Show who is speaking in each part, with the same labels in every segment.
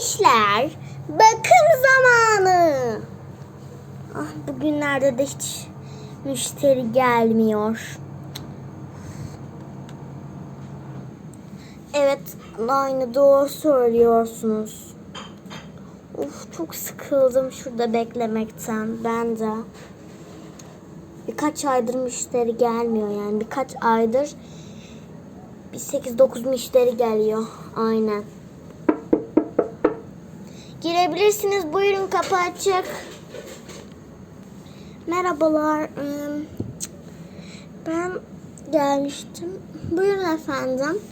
Speaker 1: işler. Bakım zamanı. Ah bugünlerde de hiç müşteri gelmiyor. Evet, aynı doğru söylüyorsunuz. Of çok sıkıldım şurada beklemekten ben de. Birkaç aydır müşteri gelmiyor yani birkaç aydır bir 8-9 müşteri geliyor aynen. Girebilirsiniz buyurun kapı açık. Merhabalar. Ben gelmiştim. Buyurun efendim.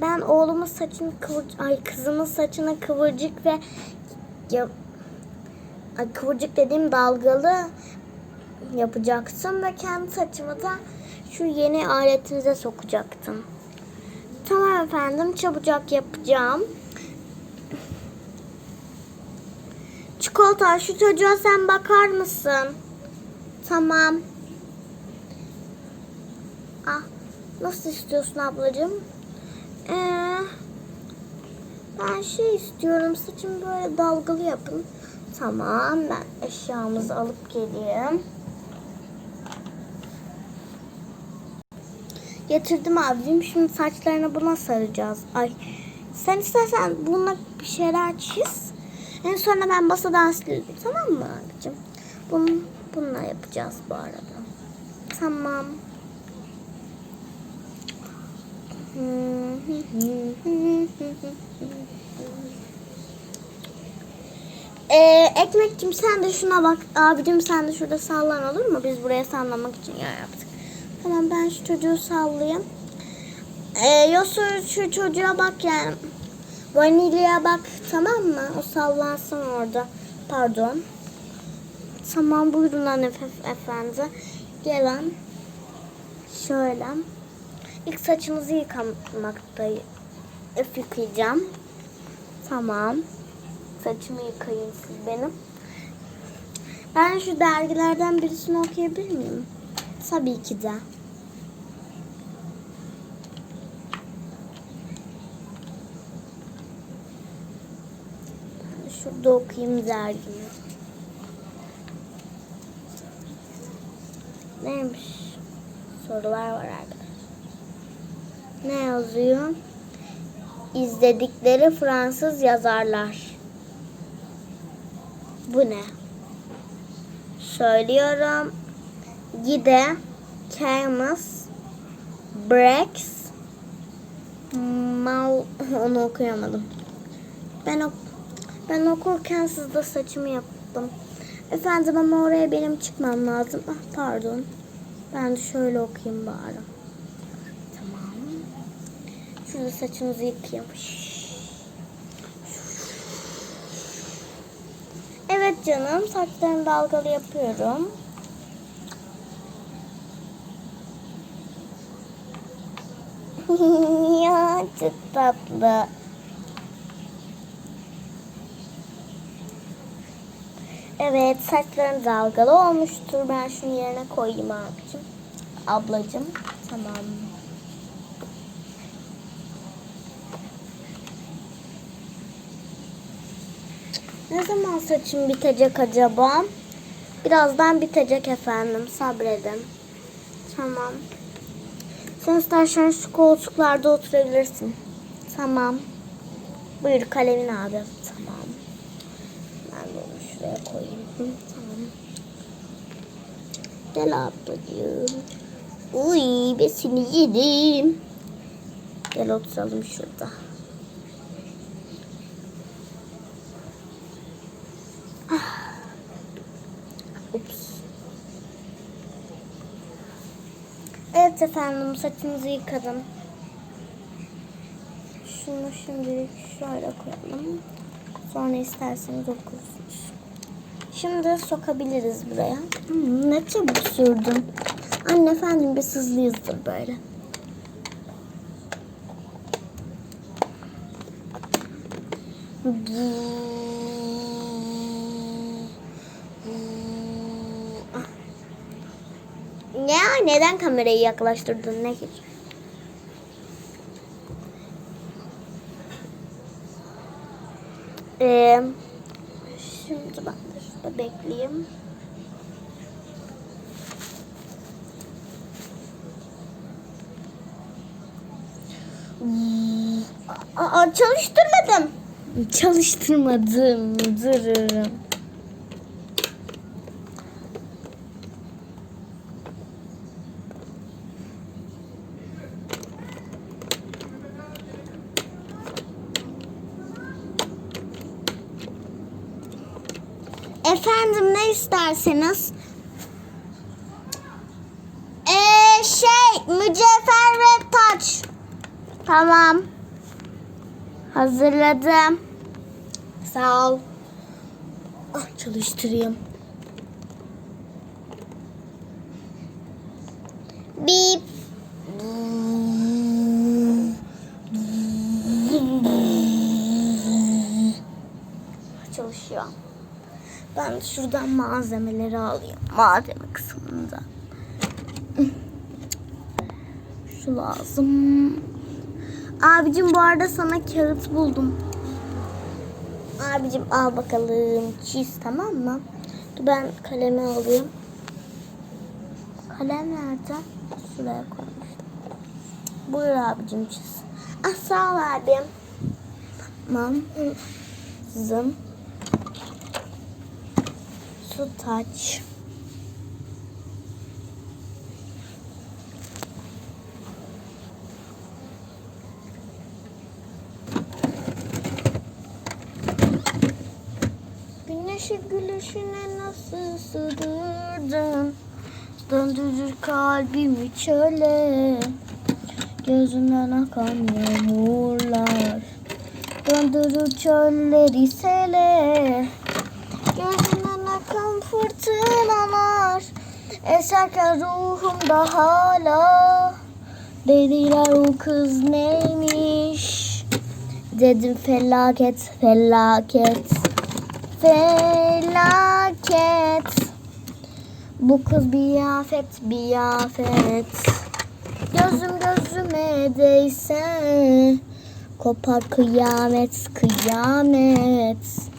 Speaker 1: Ben oğlumun saçını kıvır ay kızımın saçını kıvırcık ve ya, ay, kıvırcık dediğim dalgalı yapacaktım ve kendi saçımı da şu yeni aletinize sokacaktım. Tamam efendim çabucak yapacağım. Çikolata şu çocuğa sen bakar mısın? Tamam. Ah, nasıl istiyorsun ablacığım? Ee, ben şey istiyorum saçımı böyle dalgalı yapın. Tamam ben eşyamızı alıp geleyim. Getirdim abicim. Şimdi saçlarını buna saracağız. Ay sen istersen bununla bir şeyler çiz. En sonra ben masadan sileyim. Tamam mı abicim? Bunu, bununla yapacağız bu arada. Tamam. Ee, ekmekçim sen de şuna bak. Abicim sen de şurada sallan olur mu? Biz buraya sallamak için yer yaptık. Tamam ben şu çocuğu sallayayım. Ee, Yosu şu çocuğa bak yani. Vanilya'ya bak tamam mı? O sallansın orada. Pardon. Tamam buyurun efe- efendi. Gelen. Şöyle. İlk saçınızı yıkamaktayım. Yıkayacağım. Tamam. Saçımı yıkayın siz benim. Ben şu dergilerden birisini okuyabilir miyim? Tabii ki de. Ben şurada okuyayım dergimi. Neymiş? Sorular var arkadaşlar. Ne yazıyor? İzledikleri Fransız yazarlar. Bu ne? Söylüyorum. Gide, Camus, Brex, Mal... Onu okuyamadım. Ben ok ben okurken siz de saçımı yaptım. Efendim ama oraya benim çıkmam lazım. Ah pardon. Ben de şöyle okuyayım bari. Tamam. Şurada saçınızı yıkayayım. Evet canım saçlarını dalgalı yapıyorum. ya çok tatlı. Evet saçların dalgalı olmuştur. Ben şunu yerine koyayım abicim. Ablacım. Tamam. Ne zaman saçım bitecek acaba? Birazdan bitecek efendim. Sabredin. Tamam. Sen istersen şu koltuklarda oturabilirsin. Tamam. Buyur kalemin abi. Tamam. Ben de onu şuraya koyayım. Hı, tamam. Gel ablacığım. Uy besini yedim. Gel oturalım şurada. Ups. Evet efendim saçınızı yıkadım. Şunu şimdi şöyle koyalım. Sonra isterseniz okursunuz. Şimdi sokabiliriz buraya. Hmm, ne çabuk sürdün. Anne efendim biz hızlıyızdır böyle. Ya neden kamerayı yaklaştırdın ne ki? Ee, ben bekleyeyim. Aa, çalıştırmadım. Çalıştırmadım. Dururum. Efendim ne isterseniz? Ee, şey mücevher ve taç. Tamam. Hazırladım. Sağ ol. Ah, çalıştırayım. Bip. Şuradan malzemeleri alayım. Malzeme kısmında. Şu lazım. Abicim bu arada sana kağıt buldum. Abicim al bakalım. Çiz tamam mı? Dur ben kalemi alayım. Kalem nerede? Şuraya koymuştum. Buyur abicim çiz. Ah sağ ol abim. Tamam. Zım. Su taç. Güneşi gülüşüne nasıl sığdırdın? Döndürür kalbimi çöle. Gözünden akan yağmurlar. Döndürür çölleri sele. Fırtınalar. Eserken ruhumda hala. Dediler o kız neymiş? Dedim felaket felaket. Felaket. Bu kız bir afet, bir afet. Gözüm gözüme değse. Kopar kıyamet, kıyamet.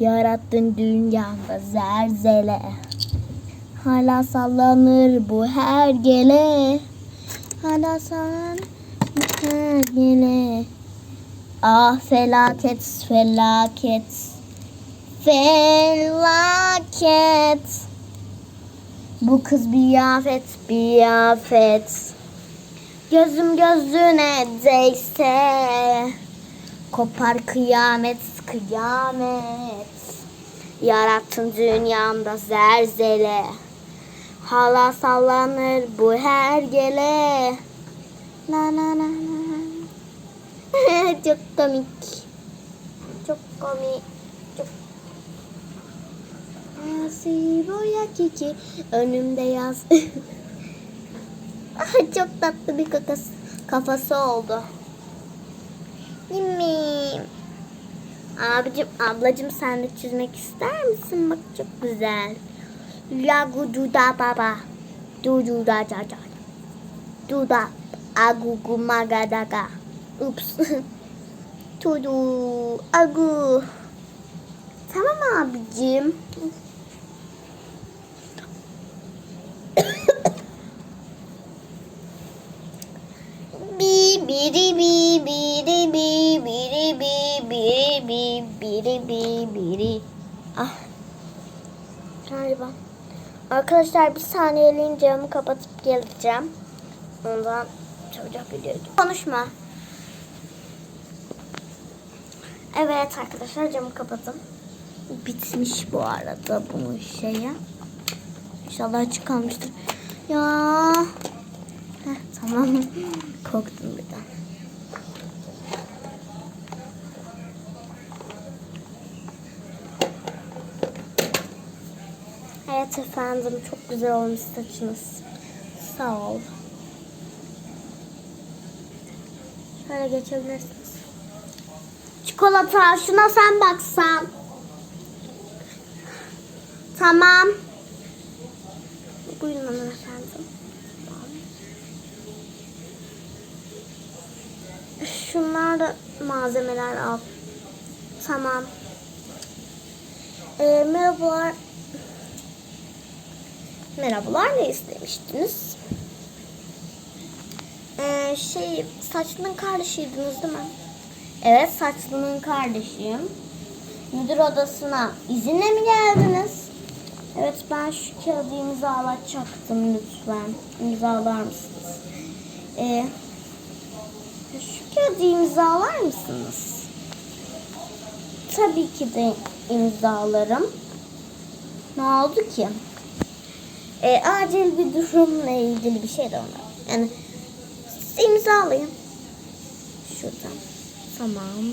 Speaker 1: Yarattın dünyamda zerzele. Hala sallanır bu her gele. Hala sallanır bu her gele. Ah felaket, felaket. Felaket. Bu kız bir afet, bir afet. Gözüm gözüne değse. Kopar kıyamet, kıyamet. Yarattın dünyamda zerzele. Hala sallanır bu her gele. Na na na na. Çok komik. Çok komik. Çok Asiroya kiki önümde yaz. Ah, Çok tatlı bir kakası, kafası oldu. Mimim. Abicim, ablacım sen de çizmek ister misin? Bak çok güzel. Lagu duda baba. Du du da da da. Duda. Agugu magadaga. Ups. Tudu. Agu. Tamam abicim. Biri bi biri. Ah. Galiba. Arkadaşlar bir saniyeliğin camı kapatıp geleceğim. Ondan çabucak video. Konuşma. Evet arkadaşlar camı kapattım. Bitmiş bu arada bunun şeyi. İnşallah açık kalmıştır. Ya. Heh, tamam. Korktum birden. Efendim çok güzel olmuş saçınız. Sağ ol. Şöyle geçebilirsiniz. Çikolata şuna sen baksan. Tamam. Buyurun hanımefendi. Şunlar da malzemeler al. Tamam. Ee, merhabalar. Merhabalar ne istemiştiniz? Ee, şey saçlının kardeşiydiniz değil mi? Evet saçlının kardeşiyim. Müdür odasına izinle mi geldiniz? Evet ben şu kağıdı imzalatacaktım lütfen. İmzalar mısınız? Ee, şu kağıdı imzalar mısınız? Tabii ki de imzalarım. Ne oldu ki? Ee, acil bir durumla ilgili bir şey de ona. Yani imzalayın. Şuradan. Tamam.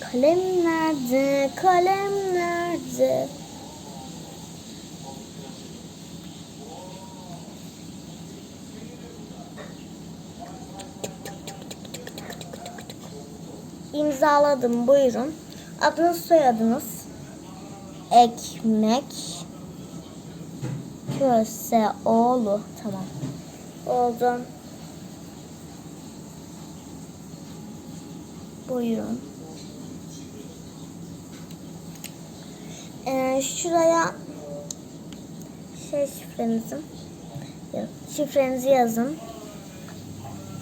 Speaker 1: Kalem nerede? Kalem nerede? İmzaladım buyurun. Adınız soyadınız. Ekmek. Köseoğlu. Tamam. Oldu. Buyurun. Ee, şuraya şey şifrenizi şifrenizi yazın.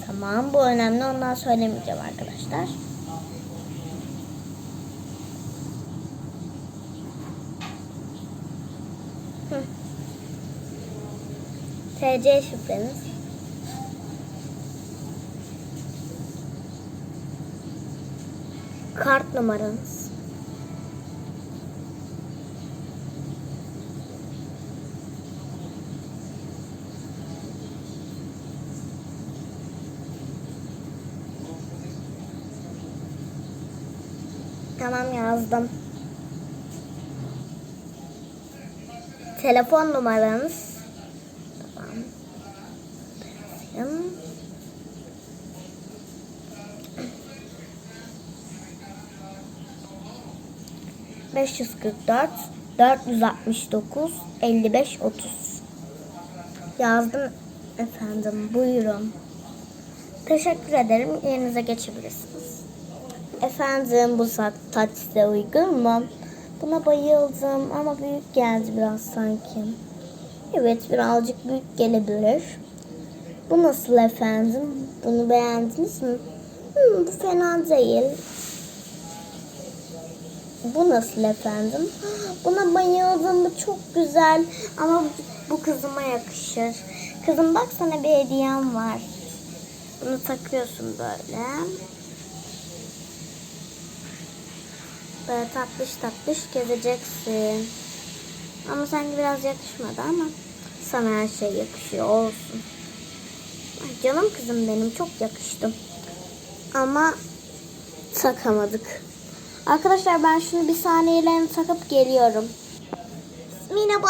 Speaker 1: Tamam bu önemli ondan söylemeyeceğim arkadaşlar. TC şifreniz. Kart numaranız. Tamam yazdım. Telefon numaranız. 544 469 55 30 Yazdım efendim buyurun. Teşekkür ederim. Yerinize geçebilirsiniz. Efendim bu saat tat uygun mu? Buna bayıldım ama büyük geldi biraz sanki. Evet birazcık büyük gelebilir. Bu nasıl efendim? Bunu beğendiniz mi? Hmm, bu fena değil. Bu nasıl efendim? Buna bayıldım. Bu çok güzel. Ama bu kızıma yakışır. Kızım bak sana bir hediyem var. Bunu takıyorsun böyle. Böyle tatlış tatlış gezeceksin. Ama sanki biraz yakışmadı ama sana her şey yakışıyor olsun. Ay canım kızım benim çok yakıştı. Ama takamadık. Arkadaşlar ben şunu bir saniyelerini takıp geliyorum. Merhaba.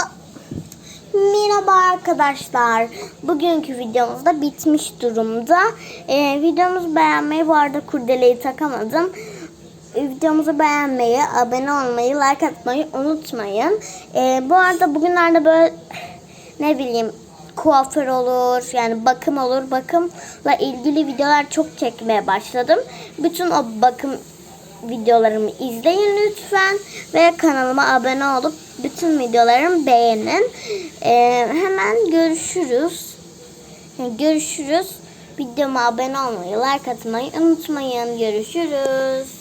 Speaker 1: Merhaba arkadaşlar. Bugünkü videomuz da bitmiş durumda. Ee, videomuzu beğenmeyi bu arada kurdeleyi takamadım. Videomuzu beğenmeyi, abone olmayı, like atmayı unutmayın. Ee, bu arada bugünlerde böyle ne bileyim kuaför olur yani bakım olur. Bakımla ilgili videolar çok çekmeye başladım. Bütün o bakım videolarımı izleyin lütfen ve kanalıma abone olup bütün videolarımı beğenin. Ee, hemen görüşürüz. Görüşürüz. Videoma abone olmayı, like atmayı unutmayın. Görüşürüz.